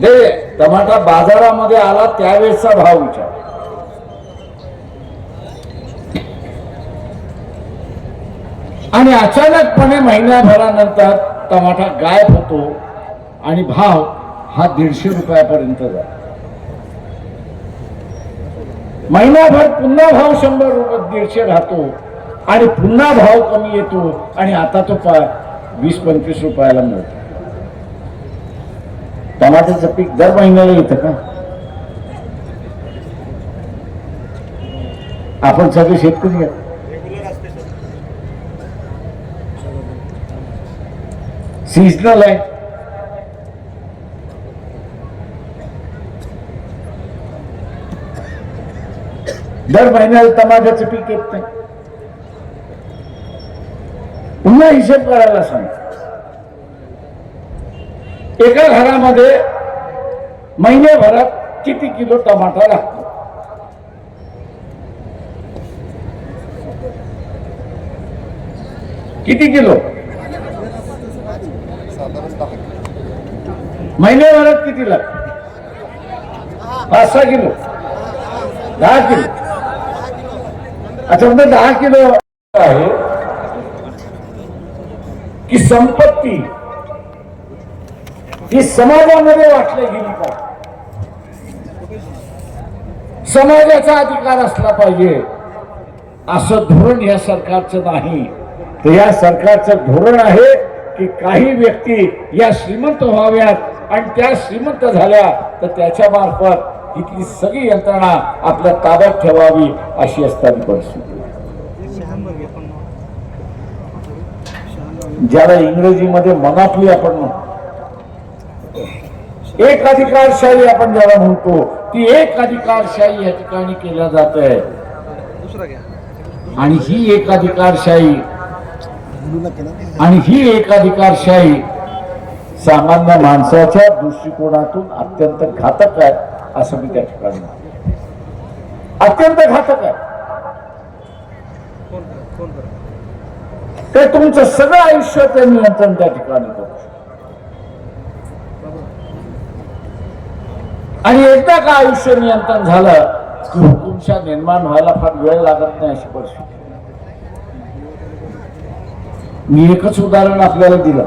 दे tomato बाजारामध्ये आला त्यावेळेसचा भाव विचार. आणि अचानकपणे महिन्याभरानंतर टमाटा गायब होतो आणि भाव हा दीडशे रुपयापर्यंत जातो महिनाभर पुन्हा भाव शंभर रुपये दीडशे राहतो. आणि पुन्हा भाव कमी येतो आणि आता तो वीस पंचवीस रुपयाला मिळतो. टमाट्याचं पीक दर महिन्याला येतं का? आपण सगळे शेतकरी घ्या सीजनल आहे. दर महिन्याला टमाट्याचं पीक येत नाही. पुन्हा हिशेब करायला सांग. एका घरामध्ये महिन्याभरात किती किलो टमाटा लागतो? किती किलो? महिन्याभरात किती लागतो? पाच सहा किलो? दहा किलो? अच्छा म्हणजे दहा किलो आहे की संपत्ती ही समाजामध्ये वाटली गेली पाहिजे समाजाचा अधिकार असला पाहिजे. असं धोरण या सरकारचं नाही. तर या सरकारचं धोरण आहे की काही व्यक्ती या श्रीमंत व्हाव्यात आणि त्या श्रीमंत झाल्या तर त्याच्या मार्फत इथली सगळी यंत्रणा आपल्या ताब्यात ठेवावी अशी असताना परिस्थिती. ज्याला इंग्रजीमध्ये मनापली आपण म्हणतो. एक अधिकारशाही आपण ज्याला म्हणतो ती एक अधिकारशाही या ठिकाणी केल्या जात आहे आणि ही एक अधिकारशाही आणि ही एक अधिकारशाही सामान्य माणसाच्या दृष्टिकोनातून अत्यंत घातक आहे असं मी त्या ठिकाणी अत्यंत घातक आहे. ते तुमचं सगळं आयुष्य ते नियंत्रण त्या ठिकाणी करू आणि एकदा का आयुष्य नियंत्रण झालं की हुकुमशा निर्माण व्हायला फार वेळ लागत नाही अशी परिस्थिती. मी एकच उदाहरण आपल्याला दिलं.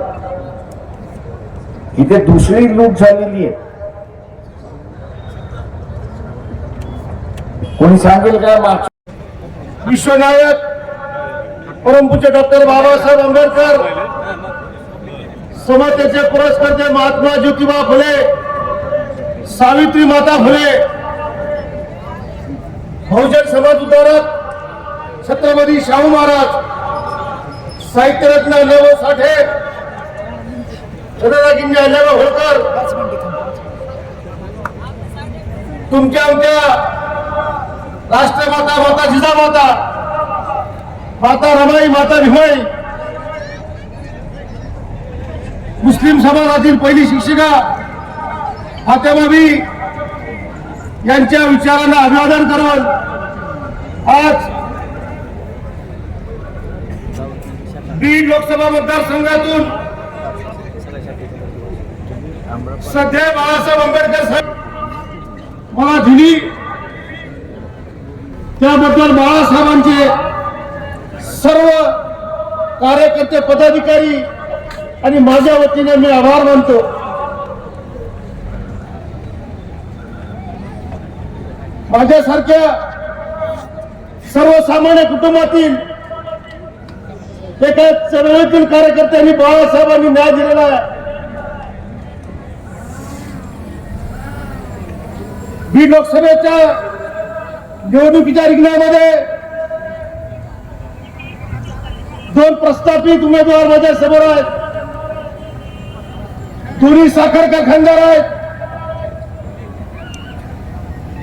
इथे दुसरी लूट झालेली आहे. कोणी सांगेल काय मागच्या विश्वनायक परमपूज्य डॉक्टर बाबासाहेब आंबेडकर समतेचे पुरस्कर्ते महात्मा ज्योतिबा फुले सावित्री माता फुले बहुजन समाज उद्धारक छत्रपती शाहू महाराज साहित्यरत्न नव साठे जनरागिंजे अल्लाबा होळकर तुमच्या आमच्या राष्ट्रमाता माता जिजामाता माता रमाई माता भीमाई मुस्लिम समाजातील पहिली शिक्षिका फातेमाबी यांच्या विचारांना अभिवादन करत आज बीड लोकसभा मतदारसंघातून सध्या बाळासाहेब आंबेडकर साहेब मला दिली त्याबद्दल बाळासाहेबांचे सर्व कार्यकर्ते पदाधिकारी आणि माझ्या वतीने मी आभार मानतो. माझ्यासारख्या सर्वसामान्य कुटुंबातील एका चळवळीतील कार्यकर्त्यांनी बाळासाहेबांनी न्याय दिलेला आहे. बीड लोकसभेच्या निवडणुकीच्या रिंगणामध्ये प्रस्थापित उमेदवार माझ्यासमोर आहेत. दोन्ही साखर कारखानदार आहेत?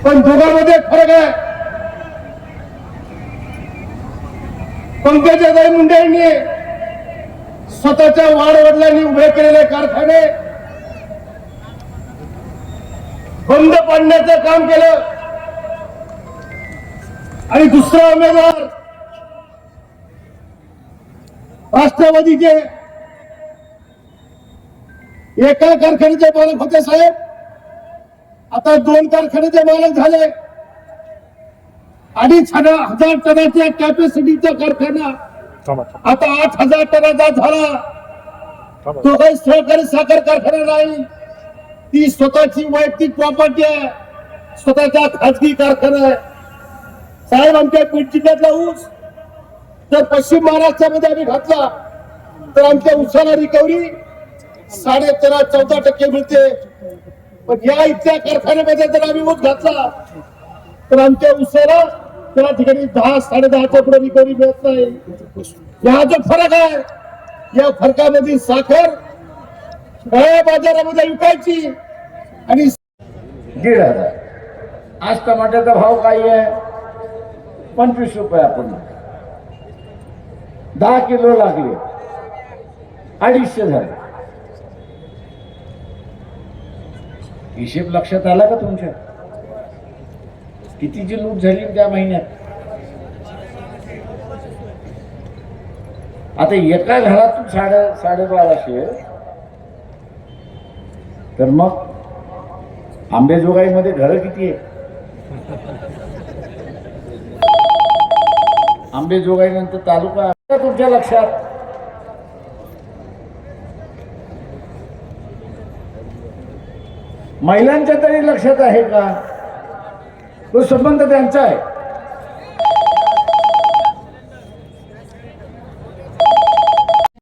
पण दोघांमध्ये फरक आहे. पंकजाताई मुंडे यांनी स्वतःच्या वाडवडिलांनी उभे केलेले कारखाने बंद पाडण्याचं काम केलं. आणि दुसरा उमेदवार राष्ट्रवादीचे एका कारखान्याचे मालक होते साहेब. आता दोन कारखान्याचे मालक झाले. अडीच हजार हजार टनाच्या कॅपॅसिटीचा कारखाना आता आठ हजार टनाचा झाला. तो काही सहकारी साखर कारखाना नाही. ती स्वतःची वैयक्तिक प्रॉपर्टी आहे. स्वतःचा खाजगी कारखाना आहे. साहेब आमच्या बीड जिल्ह्यातला ऊस जर पश्चिम महाराष्ट्रामध्ये आम्ही घातला तर आमच्या उसाला रिकव्हरी साडे तेरा चौदा टक्के मिळते. पण या इथल्या कारखान्यामध्ये जर आम्ही ऊस घातला तर आमच्या उसाला त्या ठिकाणी दहा साडे दहाच्या पुढे रिकव्हरी मिळत नाही. हा जो फरक आहे या फरकामध्ये साखर बाजारामध्ये विकायची आणि दीड हजार. आज टमाट्याचा भाव काही आहे पंचवीस रुपये आपण. दहा किलो लागले. अडीचशे झाले. हिशेब लक्षात आला का तुमच्या? कितीची लूट झाली त्या महिन्यात? आता एका घरातून साडे साडेबाराशे तर मग आंबेजोगाईमध्ये घरं किती आहे आंबेजोगाई नंतर तालुका तुमच्या लक्षात. महिलांच्या तरी लक्षात आहे का? तो संबंध त्यांचा आहे.